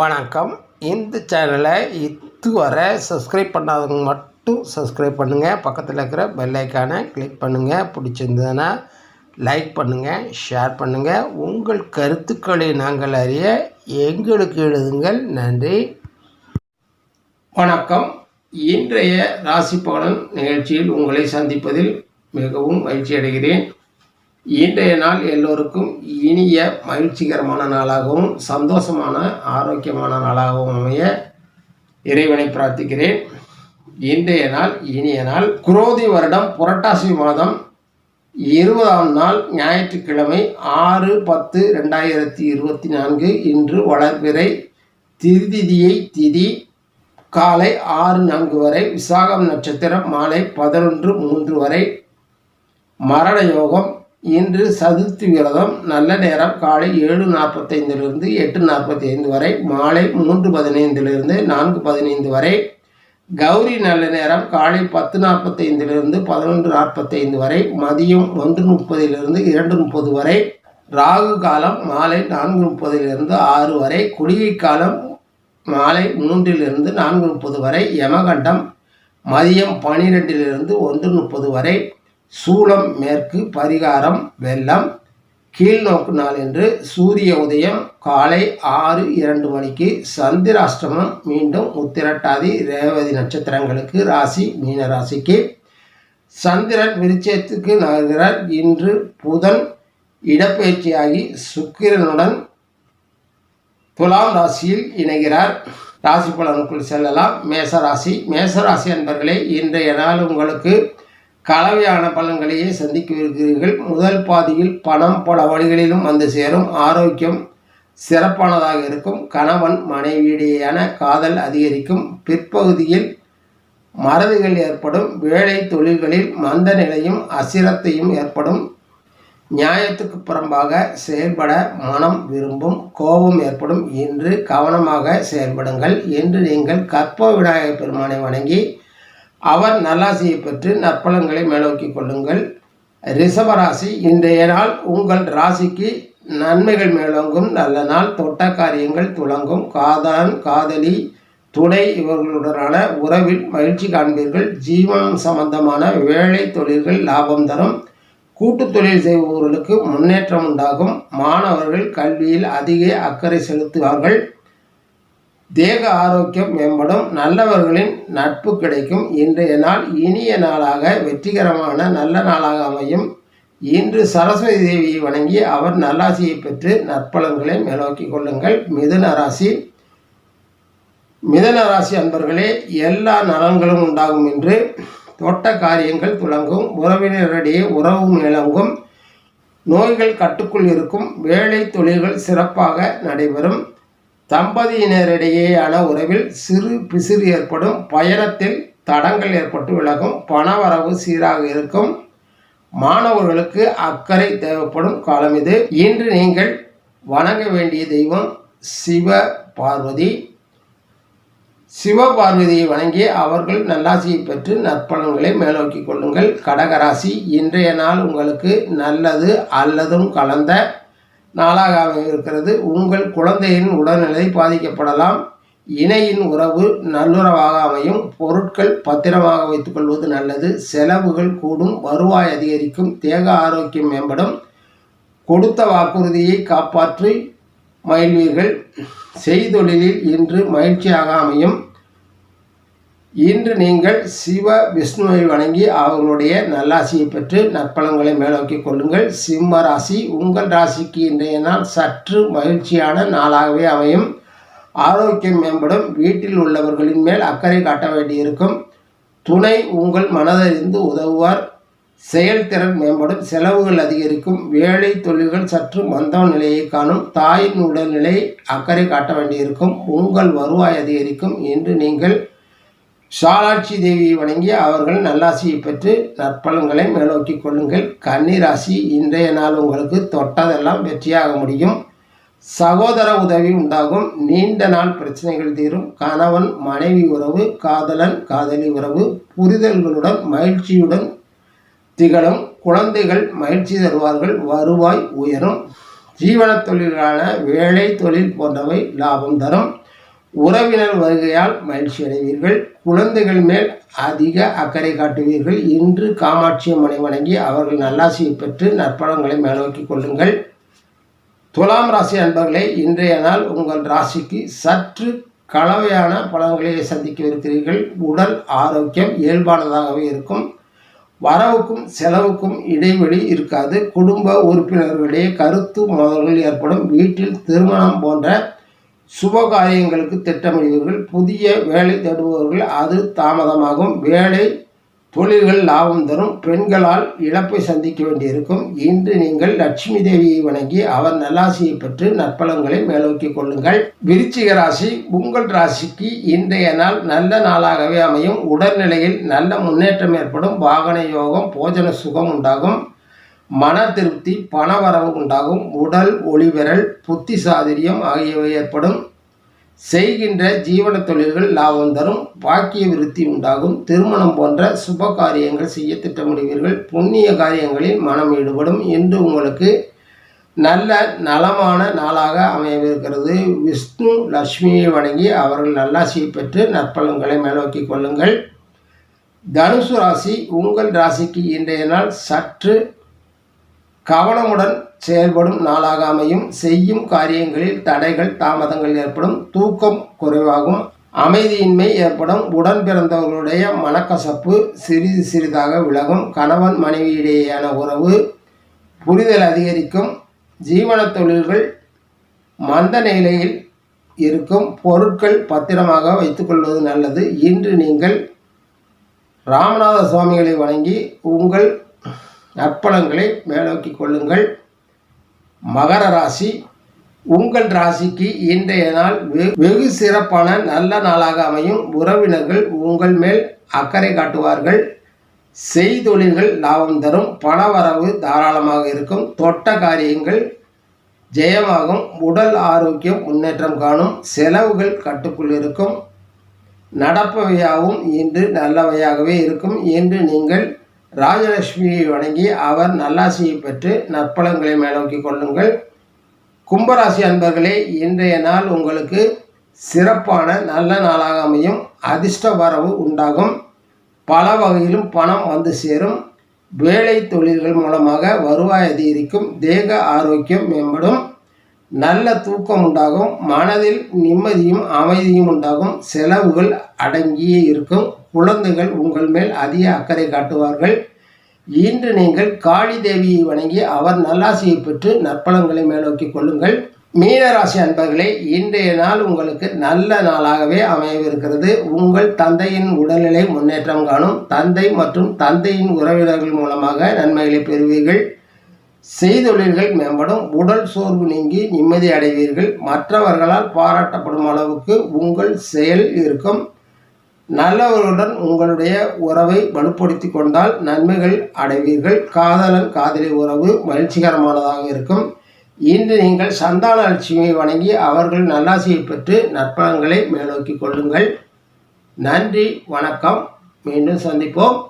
வணக்கம். இந்த சேனலை இதுவரை சப்ஸ்கிரைப் பண்ணாதவங்க மட்டும் சப்ஸ்கிரைப் பண்ணுங்கள் பக்கத்தில் இருக்கிற பெல்லைக்கானை கிளிக் பண்ணுங்கள் பிடிச்சிருந்ததுன்னா லைக் பண்ணுங்கள் ஷேர் பண்ணுங்கள் உங்கள் கருத்துக்களை நாங்கள் அறிய எங்களுக்கு எழுதுங்கள். நன்றி. வணக்கம். இன்றைய ராசி பலன் நிகழ்ச்சியில் உங்களை சந்திப்பதில் மிகவும் மகிழ்ச்சி அடைகிறேன் இன்றைய நாள் எல்லோருக்கும் இனிய மகிழ்ச்சிகரமான நாளாகவும் சந்தோஷமான ஆரோக்கியமான நாளாகவும் அமைய இறைவனை பிரார்த்திக்கிறேன். இன்றைய நாள் இனிய நாள். குரோதி வருடம் புரட்டாசி மாதம். இருபதாம் நாள் ஞாயிற்றுக்கிழமை ஆறு பத்து ரெண்டாயிரத்தி இருபத்தி நான்கு. இன்று வளர்பிறை திருதிதியை திதி. காலை ஆறு நான்கு வரை விசாகம் நட்சத்திரம். மாலை பதினொன்று மூன்று வரை. மரண யோகம் இன்று சதுர்த்தி விரதம். நல்ல நேரம். காலை ஏழு நாற்பத்தைந்திலிருந்து எட்டு நாற்பத்தி ஐந்து வரை. மாலை மூன்று பதினைந்திலிருந்து நான்கு பதினைந்து வரை. கௌரி நல்ல நேரம். காலை பத்து நாற்பத்தைந்திலிருந்து பதினொன்று நாற்பத்தைந்து வரை. மதியம் ஒன்று முப்பதிலிருந்து இரண்டு முப்பது வரை. ராகு காலம் மாலை நான்கு முப்பதிலிருந்து ஆறு வரை. குளிகை காலம் மாலை மூன்றிலிருந்து நான்கு முப்பது வரை. யமகண்டம் மதியம் பனிரெண்டிலிருந்து ஒன்று முப்பது வரை. சூளம் மேற்கு பரிகாரம் வெள்ளம் கீழ்நோக்கு நாள் என்று சூரிய உதயம் காலை ஆறு இரண்டு மணிக்கு சந்திராஷ்டமம் மீண்டும் உத்திரட்டாதி ரேவதி நட்சத்திரங்களுக்கு ராசி மீன ராசிக்கு. சந்திரன் விருச்சயத்துக்கு நகர்கிறார். இன்று புதன் இடப்பெயர்ச்சியாகி சுக்கிரனுடன் துலாம் ராசியில் இணைகிறார். ராசி பலனுக்குள் செல்லலாம். மேசராசி. மேசராசி அன்பர்களே இன்றைய நாள் உங்களுக்கு கலவையான பலன்களையே சந்திக்கவிருக்கிறீர்கள். முதல் பாதியில் பணம் பல வழிகளிலும் வந்து சேரும். ஆரோக்கியம் சிறப்பானதாக இருக்கும். கணவன் மனைவியிடையேயான காதல் அதிகரிக்கும். பிற்பகுதியில் மறதிகள் ஏற்படும். வேலை தொழில்களில் மந்த நிலையும் அசிரத்தையும் ஏற்படும். நியாயத்துக்கு புறம்பாக செயல்பட மனம் விரும்பும். கோபம் ஏற்படும். என்று கவனமாக செயல்படுங்கள். என்று நீங்கள் கற்ப விநாயகர் பெருமானை வணங்கி அவர் நல்லாசியை பெற்று நற்பலன்களை மேலோக்கி கொள்ளுங்கள். ரிஷபராசி இன்றைய நாள் உங்கள் ராசிக்கு நன்மைகள் மேலோங்கும் நல்ல நாள் தொட்ட காரியங்கள் துளங்கும். காதலன் காதலி துணை இவர்களுடனான உறவில் மகிழ்ச்சி காண்பீர்கள். ஜீவனம் சம்பந்தமான வேலை தொழில்கள் லாபம் தரும். கூட்டு தொழில் செய்பவர்களுக்கு முன்னேற்றம் உண்டாகும். மாணவர்கள் கல்வியில் அதிக அக்கறை செலுத்துவார்கள். தேக ஆரோக்கியம் மேம்படும் நல்லவர்களின் நட்பு கிடைக்கும். இன்றைய நாள் இனிய நாளாக வெற்றிகரமான நல்ல நாளாக அமையும். இன்று சரஸ்வதி தேவியை வணங்கி அவர் நல்லாசியை பெற்று நற்பலன்களை மேலோக்கி கொள்ளுங்கள். மிதுன ராசி. மிதன ராசி அன்பர்களே எல்லா நலன்களும் உண்டாகும் என்று தோட்ட காரியங்கள் துளங்கும் உறவினரிடையே உறவு மேலங்கும் நோய்கள் கட்டுக்குள் இருக்கும் வேலை தொழில்கள் சிறப்பாக நடைபெறும். தம்பதியினரிடையேயான உறவில் சிறு பிசிறு ஏற்படும் பயணத்தில் தடங்கள் ஏற்பட்டு விலகும் பணவரவு சீராக இருக்கும். மாணவர்களுக்கு அக்கறை தேவைப்படும் காலம் இது. இன்று நீங்கள் வணங்க வேண்டிய தெய்வம் சிவ பார்வதி. சிவபார்வதியை வணங்கி அவர்கள் நல்லாசியை பெற்று நற்பலன்களை மேலோக்கி கொள்ளுங்கள். கடகராசி இன்றைய நாள் உங்களுக்கு நல்லது அல்லதும் கலந்த நாளாக இருக்கிறது. உங்கள் குழந்தையின் உடல்நிலை பாதிக்கப்படலாம். இணையின் உறவு நல்லுறவாக அமையும். பொருட்கள் பத்திரமாக வைத்துக்கொள்வது நல்லது. செலவுகள் கூடும். வருவாய் அதிகரிக்கும். தேக ஆரோக்கியம் மேம்படும். கொடுத்த வாக்குறுதியை காப்பாற்றி. மகிழ்வீர்கள். செய்தொழிலில் இன்று மகிழ்ச்சியாக அமையும். இன்று நீங்கள் சிவ விஷ்ணுவை வணங்கி அவர்களுடைய நல்லாசியை பெற்று நற்பலன்களை மேலோக்கி கொள்ளுங்கள். சிம்ம ராசி உங்கள் ராசிக்கு இன்றைய நாள் சற்று மகிழ்ச்சியான நாளாகவே அமையும். ஆரோக்கியம் மேம்படும். வீட்டில் உள்ளவர்களின் மேல் அக்கறை காட்ட வேண்டியிருக்கும். துணை உங்கள் மனதறிந்து உதவுவார். செயல்திறன் மேம்படும். செலவுகள் அதிகரிக்கும். வேலை தொழில்கள் சற்று மந்த நிலையை காணும். தாயின் உடல்நிலை அக்கறை காட்ட வேண்டியிருக்கும். உங்கள் வருவாய் அதிகரிக்கும். என்று நீங்கள் சாலாட்சி தேவியை வணங்கி அவர்கள் நல்லாசியை பெற்று நற்பலன்களை மேலோக்கி கொள்ளுங்கள். கன்னிராசி இன்றைய நாள் உங்களுக்கு தொட்டதெல்லாம் வெற்றியாக முடியும். சகோதர உதவி உண்டாகும். நீண்ட நாள் பிரச்சனைகள் தீரும். கணவன் மனைவி உறவு காதலன் காதலி உறவு புரிதல்களுடன் மகிழ்ச்சியுடன் திகழும். குழந்தைகள் மகிழ்ச்சி தருவார்கள். வருவாய் உயரும். ஜீவன தொழிலான வேலை தொழில் போன்றவை லாபம் தரும். உறவினர் வருகையால் மகிழ்ச்சி அடைவீர்கள். குழந்தைகள் மேல் அதிக அக்கறை காட்டுவீர்கள். இன்று காமாட்சி அம்மனை வணங்கி அவர்கள் நல்லாசியை பெற்று நற்பலன்களை மேலோக்கிக் கொள்ளுங்கள். துலாம் ராசி அன்பர்களே இன்றைய நாள் உங்கள் ராசிக்கு சற்று கலவையான பலன்களை சந்திக்கவிருக்கிறீர்கள் உடல் ஆரோக்கியம் இயல்பானதாகவே இருக்கும். வரவுக்கும் செலவுக்கும் இடைவெளி இருக்காது. குடும்ப உறுப்பினர்களிடையே கருத்து மோதல்கள் ஏற்படும். வீட்டில் திருமணம் போன்ற சுப காரியங்களுக்கு திட்டமிடுவீர்கள். புதிய வேலை தேடுபவர்கள் அது தாமதமாகும். வேலை தொழில்கள் லாபம் தரும். பெண்களால் இழப்பை சந்திக்க வேண்டியிருக்கும். இன்று நீங்கள் லட்சுமி தேவியை வணங்கி அவர் நல்லாசியை பெற்று நற்பலன்களை மேலோக்கி கொள்ளுங்கள். விருச்சிக ராசி உங்கள் ராசிக்கு இன்றைய நாள் நல்ல நாளாகவே அமையும். உடல்நிலையில் நல்ல முன்னேற்றம் ஏற்படும். வாகன யோகம் போஜன சுகம் உண்டாகும். மன திருப்தி பணவரவு உண்டாகும் உடல் ஒளிபெறல் புத்தி சாதுரியம் ஆகியவை ஏற்படும். செய்கின்ற ஜீவன தொழில்கள் லாபம் தரும் பாக்கிய விருத்தி உண்டாகும். திருமணம் போன்ற சுப காரியங்கள் செய்ய திட்டமிடுவீர்கள். புண்ணிய காரியங்களில் மனம் ஈடுபடும். என்று உங்களுக்கு நல்ல நலமான நாளாக அமையவிருக்கிறது. விஷ்ணு லட்சுமியை வணங்கி அவர்கள் நல்லாசியை பெற்று நற்பலன்களை மேலோக்கி கொள்ளுங்கள். தனுசு ராசி உங்கள் ராசிக்கு இன்றைய நாள் சற்று கவனமுடன் செயல்படும் நாளாக அமையும் செய்யும் காரியங்களில் தடைகள் தாமதங்கள் ஏற்படும் தூக்கம் குறைவாகும். அமைதியின்மை ஏற்படும். உடன் பிறந்தவர்களுடைய மனக்கசப்பு சிறிது சிறிதாக விலகும். கணவன் மனைவியிடையேயான உறவு புரிதல் அதிகரிக்கும். ஜீவன தொழில்கள் மந்த நிலையில் இருக்கும். பொருட்கள் பத்திரமாக வைத்துக்கொள்வது நல்லது. இன்று நீங்கள் ராமநாத சுவாமிகளை வணங்கி உங்கள் நற்பலன்களை மேலோக்கி கொள்ளுங்கள். மகர ராசி உங்கள் ராசிக்கு இன்றைய நாள் வெகு சிறப்பான நல்ல நாளாக அமையும். உறவினர்கள் உங்கள் மேல் அக்கறை காட்டுவார்கள். செய்தொழில்கள் லாபம் தரும். பணவரவு தாராளமாக இருக்கும். தொட்ட காரியங்கள் ஜெயமாகும். உடல் ஆரோக்கியம் முன்னேற்றம் காணும். செலவுகள் கட்டுக்குள் இருக்கும். நடப்பவையாகவும் இன்று நல்லவையாகவே இருக்கும். என்று நீங்கள் ராஜலட்சுமியை வணங்கி அவர் நல்லாசியை பெற்று நற்பலங்களை மேலோக்கி கொள்ளுங்கள். கும்பராசி அன்பர்களே இன்றைய நாள் உங்களுக்கு சிறப்பான நல்ல நாளாக அமையும். அதிர்ஷ்ட வரவு உண்டாகும். பல வகையிலும் பணம் வந்து சேரும். வேலை தொழில்கள் மூலமாக வருவாய் அதிகரிக்கும். தேக ஆரோக்கியம் மேம்படும். நல்ல தூக்கம் உண்டாகும் மனதில் நிம்மதியும் அமைதியும் உண்டாகும் செலவுகள் அடங்கியே இருக்கும். குழந்தைகள் உங்கள் மேல் அதிக அக்கறை காட்டுவார்கள். இன்று நீங்கள் காளி தேவியை வணங்கி அவர் நல்லாசியை பெற்று நற்பலங்களை மேலோக்கி கொள்ளுங்கள். மீனராசி அன்பர்களே இன்றைய நாள் உங்களுக்கு நல்ல நாளாகவே அமையவிருக்கிறது. உங்கள் தந்தையின் உடல்நிலை முன்னேற்றம் காணும். தந்தை மற்றும் தந்தையின் உறவினர்கள் மூலமாக நன்மைகளை பெறுவீர்கள். செய்தொழில்கள் மேம்படும். உடல் சோர்வு நீங்கி நிம்மதி அடைவீர்கள். மற்றவர்களால் பாராட்டப்படும் அளவுக்கு உங்கள் செயல் இருக்கும். நல்லவர்களுடன் உங்களுடைய உறவை வலுப்படுத்தி கொண்டால் நன்மைகள் அடைவீர்கள். காதலன் காதலி உறவு மகிழ்ச்சிகரமானதாக இருக்கும். இன்று நீங்கள் சந்தான லட்சுமியை வணங்கி அவர்கள் நல்லாசியை பெற்று நற்பலன்களை மேலோக்கி கொள்ளுங்கள். நன்றி வணக்கம். மீண்டும் சந்திப்போம்.